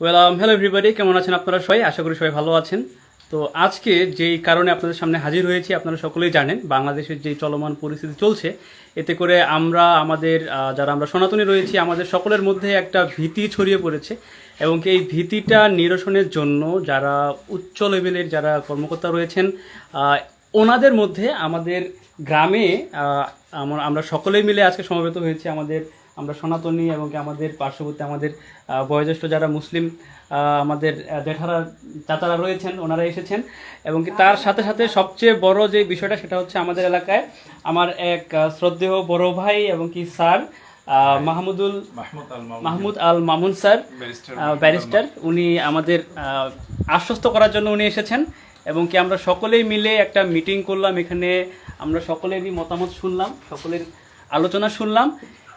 Well hello everybody কেমন আছেন আপনারা সবাই? আশা করি সবাই ভালো আছেন। তো আজকে যেই কারণে আপনাদের সামনে হাজির হয়েছি, আপনারা সকলেই জানেন, বাংলাদেশের যে চলমান পরিস্থিতি চলছে, এতে করে আমরা, আমাদের যারা আমরা সনাতনী রয়েছি, আমাদের সকলের মধ্যে একটা ভীতি ছড়িয়ে পড়েছে এবং এই ভীতিটা নিরসনের জন্য যারা উচ্চ লেভেলের যারা কর্মকর্তা রয়েছেন ওনাদের মধ্যে আমাদের গ্রামে আমরা আমরা সকলেই মিলে আজকে সমবেত হয়েছি আমাদের আমরা সনাতনী এবং কি আমাদের পার্শ্ববর্তী আমাদের বয়োজ্যেষ্ঠ যারা মুসলিম আমাদের জেঠারা চাচারা রয়েছেন ওনারা এসেছেন এবং কি তার সাথে সাথে সবচেয়ে বড় যে বিষয়টা সেটা হচ্ছে আমাদের এলাকায় আমার এক শ্রদ্ধেয় বড় ভাই এবং কি sir Mahmudul Mahmud Al Mamun. Sir barrister উনি আমাদের আশ্বস্ত করার জন্য উনি এসেছেন এবং কি আমরা সকলেই মিলে একটা মিটিং করলাম। এখানে আমরা সকলেরই মতামত শুনলাম সকলের আলোচনা শুনলাম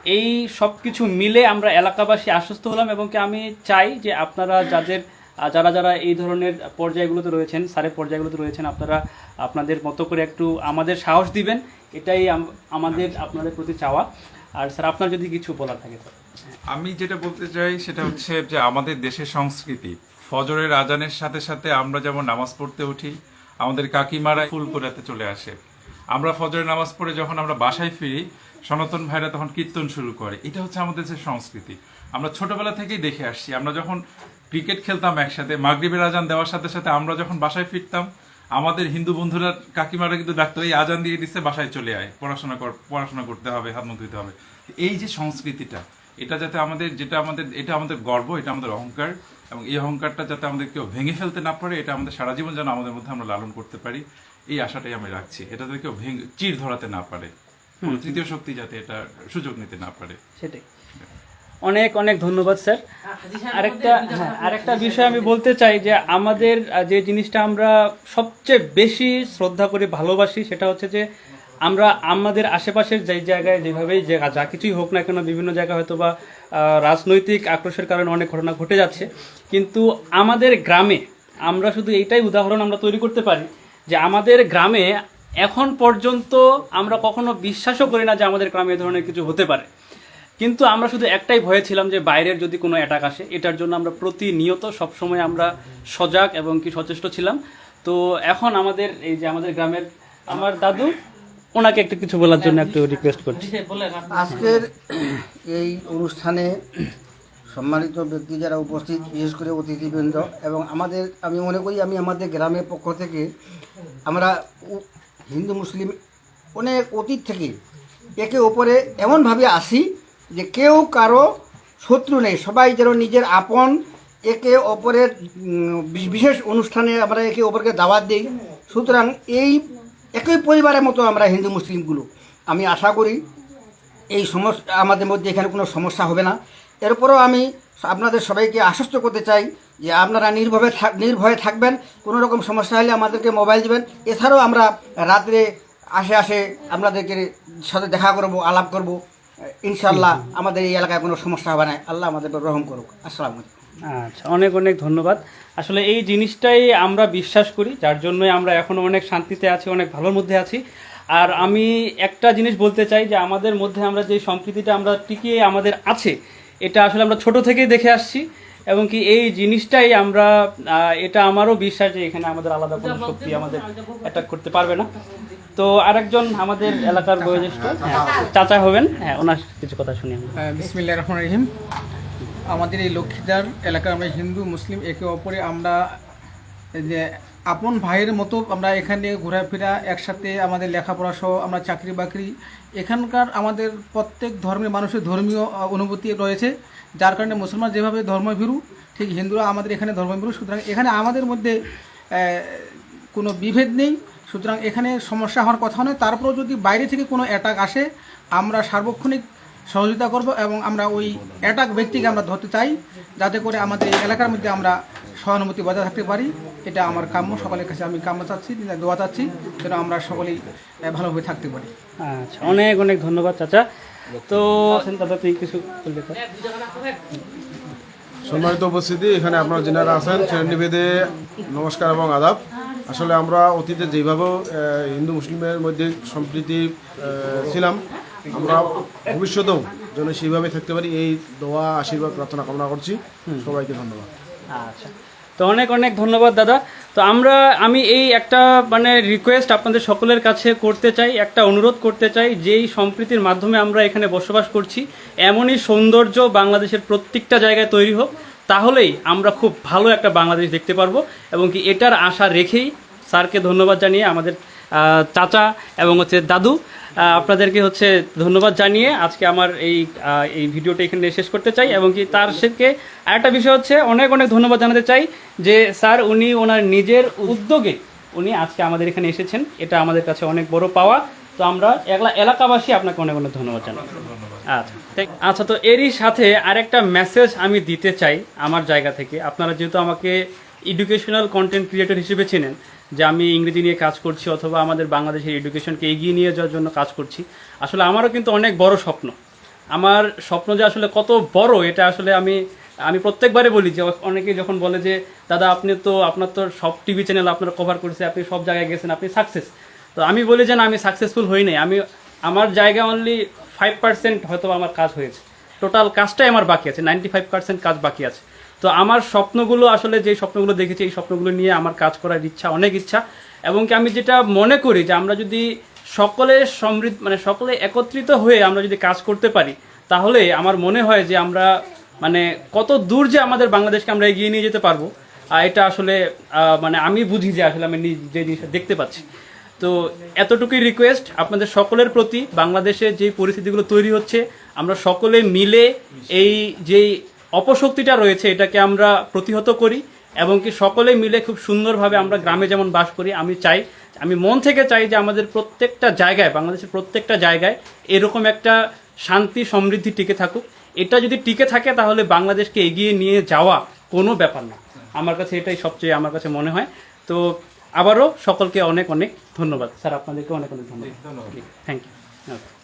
এই সব কিছু মিলে আমরা এলাকাবাসী আশ্বস্ত হলাম এবং কি আমি চাই যে আপনারা যাদের যারা যারা এই ধরনের পর্যায়গুলোতে রয়েছেন স্যারের পর্যায়গুলোতে রয়েছেন, আপনারা আপনাদের মতো করে একটু আমাদের সাহস দিবেন। এটাই আমাদের, আপনাদের প্রতি চাওয়া। আর স্যার, আপনার যদি কিছু বলার থাকে আমি যেটা বলতে চাই সেটা হচ্ছে যে আমাদের দেশের সংস্কৃতি, ফজরের আজানের সাথে সাথে আমরা যেমন নামাজ পড়তে উঠি, আমাদের কাকিমারা ফুল কোরাতে চলে আসে। আমরা ফজরের নামাজ পড়ে যখন আমরা বাসায় ফিরি সনাতন ভাইরা তখন কীর্তন শুরু করে। এটা হচ্ছে আমাদের যে সংস্কৃতি। আমরা ছোটবেলা থেকেই দেখে আসছি, আমরা যখন ক্রিকেট খেলতাম একসাথে, মাগরিবের আজান দেওয়ার সাথে সাথে আমরা যখন বাসায় ফিরতাম, আমাদের হিন্দু বন্ধুরা কাকিমারা কিন্তু ডাকতো এই আজান দিয়ে দিচ্ছে বাসায় চলে আয়, পড়াশোনা কর, পড়াশোনা করতে হবে, হাত মুখ ধুতে হবে। এই যে সংস্কৃতিটা, এটা যাতে আমাদের, যেটা আমাদের, এটা আমাদের গর্ব, এটা আমাদের অহংকার, এবং এই অহংকারটা যাতে আমাদের কেউ ভেঙে ফেলতে না পারে, এটা আমাদের সারা জীবন যেন আমাদের মধ্যে আমরা লালন করতে পারি, এই আশাটাই আমি রাখছি। এটা যাতে কেউ ভেঙে চির ধরাতে না পারে। কোনো তৃতীয় শক্তি যাতে এটা সুযোগ নিতে না পারে। সেটাই। অনেক অনেক ধন্যবাদ স্যার। আরেকটা হ্যাঁ আরেকটা বিষয় আমি বলতে চাই যে আমাদের যে জিনিসটা আমরা সবচেয়ে বেশি শ্রদ্ধা করে ভালোবাসি সেটা হচ্ছে যে আমরা আমাদের আশেপাশের যে জায়গায় যেভাবেই যে যা কিছুই হোক না কেন বিভিন্ন জায়গায় হয়তো বা রাজনৈতিক আক্রোশের কারণে অনেক ঘটনা ঘটে যাচ্ছে। কিন্তু আমাদের গ্রামে আমরা শুধু এইটাই উদাহরণ আমরা তৈরি করতে পারি যে আমাদের গ্রামে এখন পর্যন্ত আমরা কখনো বিশ্বাসও করি না যে আমাদের গ্রামে এ ধরনের কিছু হতে পারে। কিন্তু আমরা শুধু একটাই ভয়ে ছিলাম যে বাইরের যদি কোনো অ্যাটাক আসে এটার জন্য আমরা প্রতিনিয়ত সবসময় আমরা সজাগ এবং কি সচেষ্ট ছিলাম। তো এখন আমাদের এই যে আমাদের গ্রামের আমার দাদু ওনাকে একটু কিছু বলার জন্য একটু রিকোয়েস্ট করছি। আজকের এই অনুষ্ঠানে সম্মানিত ব্যক্তি যারা উপস্থিত বিশেষ করে অতিথিবৃন্দ এবং আমাদের আমি মনে করি আমি আমাদের গ্রামের পক্ষ থেকে আমরা হিন্দু, মুসলিম অনেক অতীত থেকে একে ওপরে এমনভাবে আসি যে কেউ কারও শত্রু নেই। সবাই যেন নিজের আপন, একে অপরের বিশেষ অনুষ্ঠানে আমরা একে অপরকে দাওয়াত দিই। সুতরাং এই একই পরিবারের মতো আমরা হিন্দু, মুসলিমগুলো। আমি আশা করি এই সমস্যা আমাদের মধ্যে এখানে কোনো সমস্যা হবে না। এরপরেও আমি আপনাদের সবাইকে আশ্বস্ত করতে চাই যে আপনারা নির্ভয়ে থাক নির্ভয়ে থাকবেন কোনো রকম সমস্যা হলে আমাদেরকে মোবাইল দেবেন। এছাড়াও আমরা রাত্রে আসে আসে আপনাদেরকে সাথে দেখা করব আলাপ করব। ইনশাল্লাহ আমাদের এই এলাকায় কোনো সমস্যা হবে না। আল্লাহ আমাদেরকে গ্রহণ করুক। আসসালামু আলাইকুম। আচ্ছা অনেক অনেক ধন্যবাদ। আসলে এই জিনিসটাই আমরা বিশ্বাস করি যার জন্যই আমরা এখন অনেক শান্তিতে আছি অনেক ভালোর মধ্যে আছি। আর আমি একটা জিনিস বলতে চাই যে আমাদের মধ্যে আমরা যে সম্প্রীতিটা আমরা টিকিয়ে আমাদের আছে এটা আসলে আমরা ছোট থেকেই দেখে আসছি। এবং কি এই জিনিসটাই আমরা এটা আমারও বিশ্বাস যে এখানে আমাদের আলাদা কোনো শক্তি আমাদের অ্যাটাক করতে পারবে না। তো আরেকজন আমাদের এলাকার বয়োজ্যেষ্ঠ হ্যাঁ, চাচা। হবেন হ্যাঁ ওনার কিছু কথা শুনি বিসমিল্লা রহমান রহিম। আমাদের এই লক্ষ্মীদার এলাকার আমরা হিন্দু মুসলিম একে অপরে আমরা যে আপন ভাইয়ের মতো আমরা এখানে ঘোরাফেরা একসাথে আমাদের লেখাপড়া সহ আমরা চাকরি বাকরি। এখানকার আমাদের প্রত্যেক ধর্মের মানুষের ধর্মীয় অনুভূতি রয়েছে। যার কারণে মুসলমান যেভাবে ধর্মভীরু, ঠিক হিন্দুরা আমাদের এখানে ধর্মভীরু। সুতরাং এখানে আমাদের মধ্যে কোনো বিভেদ নেই। সুতরাং এখানে সমস্যা হওয়ার কথা নয়। তারপরেও যদি বাইরে থেকে কোনো অ্যাটাক আসে, আমরা সার্বক্ষণিক সহযোগিতা করব এবং আমরা ওই অ্যাটাক ব্যক্তিকে আমরা ধরতে চাই। যাতে করে আমাদের এলাকার মধ্যে আমরা সহানুভূতি বজায় থাকতে পারি। এটা আমার কাম্য। সকলের কাছে আমি কাম্য চাচ্ছি দোয়া চাচ্ছি যেন আমরা সকলেই ভালোভাবে থাকতে পারি। আচ্ছা অনেক অনেক ধন্যবাদ চাচা। তো দাদা তুই কিছু? সম্মানিত উপস্থিতি এখানে আপনারা যেনারা আছেন শ্রেণীভেদে নমস্কার এবং আদাব। আসলে আমরা অতীতে যেভাবে হিন্দু মুসলিমের মধ্যে সম্প্রীতি ছিলাম আমরা ভবিষ্যতেও যেন সেইভাবে থাকতে পারি এই দোয়া আশীর্বাদ প্রার্থনা কামনা করছি। সবাইকে ধন্যবাদ। আচ্ছা। তো অনেক অনেক ধন্যবাদ, দাদা। তো আমরা, আমি এই একটা মানে রিকোয়েস্ট আপনাদের সকলের কাছে করতে চাই, একটা অনুরোধ করতে চাই, যেই সম্প্রীতির মাধ্যমে আমরা এখানে বসবাস করছি, এমনই সৌন্দর্য বাংলাদেশের প্রত্যেকটা জায়গায় তৈরি হোক, তাহলেই আমরা খুব ভালো একটা বাংলাদেশ দেখতে পারব, এবং কি এটার আশা রেখেই স্যারকে ধন্যবাদ জানিয়ে আমাদের চাচা এবং হচ্ছে দাদু। আপনাদেরকে হচ্ছে ধন্যবাদ জানিয়ে আজকে আমার এই এই ভিডিওটা এখানে শেষ করতে চাই এবং কি তার সাথে আরেকটা বিষয় হচ্ছে, অনেক অনেক ধন্যবাদ জানাতে চাই যে স্যার উনি ওনার নিজের উদ্যোগে উনি আজকে আমাদের এখানে এসেছেন। এটা আমাদের কাছে অনেক বড় পাওয়া। তো আমরা একলা, এলাকাবাসী আপনাকে অনেক অনেক ধন্যবাদ জানাই। আচ্ছা আচ্ছা তো এরই সাথে আরেকটা মেসেজ আমি দিতে চাই আমার জায়গা থেকে। আপনারা যেহেতু আমাকে এডুকেশনাল কন্টেন্ট ক্রিয়েটর হিসেবে চেনেন যে আমি ইংরেজি নিয়ে কাজ করছি অথবা আমাদের বাংলাদেশের এডুকেশনকে এগিয়ে নিয়ে যাওয়ার জন্য কাজ করছি। আসলে আমারও কিন্তু অনেক বড় স্বপ্ন। আমার স্বপ্ন যে আসলে কত বড়, এটা আসলে আমি আমি প্রত্যেকবারে বলি যে অনেকে যখন বলে যে, দাদা, আপনি তো, আপনার তো সব টিভি চ্যানেল আপনার কভার করেছে আপনি সব জায়গায় গেছেন, আপনি সাকসেস তো আমি বলি যে না, আমি সাকসেসফুল হই নাই। আমি, আমার জায়গা অনলি ফাইভ পার্সেন্ট হয়তো আমার কাজ হয়েছে। টোটাল কাজটাই আমার বাকি আছে নাইনটি ফাইভ পার্সেন্ট কাজ বাকি আছে। তো আমার স্বপ্নগুলো আসলে যে স্বপ্নগুলো দেখেছি, এই স্বপ্নগুলো নিয়ে আমার কাজ করার ইচ্ছা, অনেক ইচ্ছা। এবং কি আমি যেটা মনে করি যে আমরা যদি সকলে সমৃদ্ধ মানে সকলে একত্রিত হয়ে আমরা যদি কাজ করতে পারি, তাহলে আমার মনে হয় যে আমরা মানে কত দূর যে আমাদের বাংলাদেশকে আমরা এগিয়ে নিয়ে যেতে পারব। এটা আসলে মানে আমি বুঝি যে আসলে আমি যে জিনিসটা দেখতে পাচ্ছি। তো এতটুকুই রিকোয়েস্ট আপনাদের সকলের প্রতি, বাংলাদেশে যে পরিস্থিতিগুলো তৈরি হচ্ছে, আমরা সকলে মিলে এই যেই অপশক্তিটা রয়েছে এটাকে আমরা প্রতিহত করি এবং কি সকলে মিলে খুব সুন্দরভাবে আমরা গ্রামে যেমন বাস করি আমি চাই আমি মন থেকে চাই যে আমাদের প্রত্যেকটা জায়গায় বাংলাদেশের প্রত্যেকটা জায়গায় এরকম একটা শান্তি সমৃদ্ধি টিকে থাকুক। এটা যদি টিকে থাকে তাহলে বাংলাদেশকে এগিয়ে নিয়ে যাওয়া কোনো ব্যাপার না। আমার কাছে এটাই সবচেয়ে আমার কাছে মনে হয়। তো আবারও সকলকে অনেক অনেক ধন্যবাদ। স্যার আপনাদেরকে অনেক অনেক ধন্যবাদ। Thank you